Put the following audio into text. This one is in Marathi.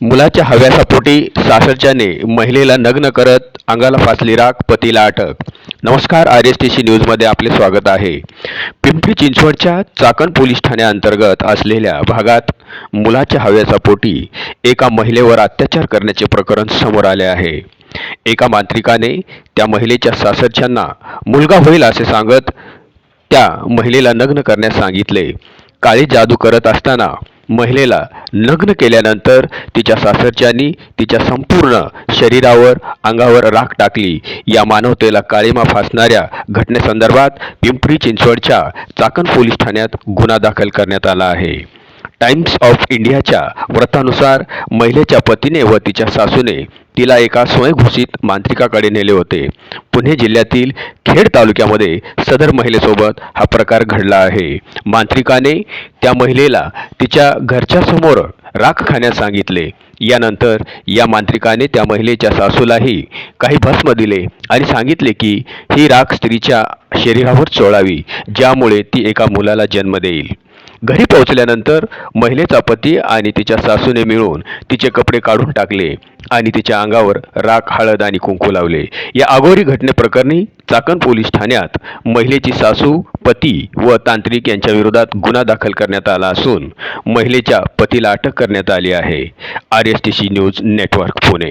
मुलाच्या हव्यासापोटी सासरच्याने महिलेला नग्न करत अंगाला फासली राख पतीला अटक. नमस्कार आर एस टी सी न्यूजमध्ये आपले स्वागत आहे. पिंपरी चिंचवडच्या चाकण पोलीस ठाण्याअंतर्गत असलेल्या भागात मुलाच्या हव्यासापोटी एका महिलेवर अत्याचार करण्याचे प्रकरण समोर आले आहे. एका मांत्रिकाने त्या महिलेच्या सासरच्यांना मुलगा होईल असे सांगत त्या महिलेला नग्न करण्यास सांगितले. काळी जादू करत असताना महिलेला नग्न केल्यानंतर तिच्या सासरच्यांनी तिच्या संपूर्ण शरीरावर अंगावर राख टाकली. या मानवतेला काळीमा फासणाऱ्या घटनेसंदर्भात पिंपरी चिंचवडच्या चाकण पोलीस ठाण्यात गुन्हा दाखल करण्यात आला आहे. टाइम्स ऑफ इंडियाच्या व्रतानुसार महिलेच्या पतीने व तिच्या सासूने तिला एका स्वयंघोषित मांत्रिकाकडे नेले होते. पुणे जिल्ह्यातील खेड तालुक्यामध्ये सदर महिलेसोबत हा प्रकार घडला आहे. मांत्रिकाने त्या महिलेला तिच्या घरच्या समोर राख खाण्यास सांगितले. यानंतर या मांत्रिकाने त्या महिलेच्या सासूलाही काही भस्म दिले आणि सांगितले की ही राख स्त्रीच्या शरीरावर चोळावी ज्यामुळे ती एका मुलाला जन्म देईल. घरी पोहोचल्यानंतर महिलेचा पती आणि तिच्या सासूने मिळून तिचे कपडे काढून टाकले आणि तिच्या अंगावर राख हळद आणि कुंकू लावले. या अघोरी घटनेप्रकरणी चाकण पोलीस ठाण्यात महिलेची सासू पती व तांत्रिक यांच्या विरोधात गुन्हा दाखल करण्यात आला असून महिलेच्या पतीला अटक करण्यात आली आहे. R S T C news network Pune.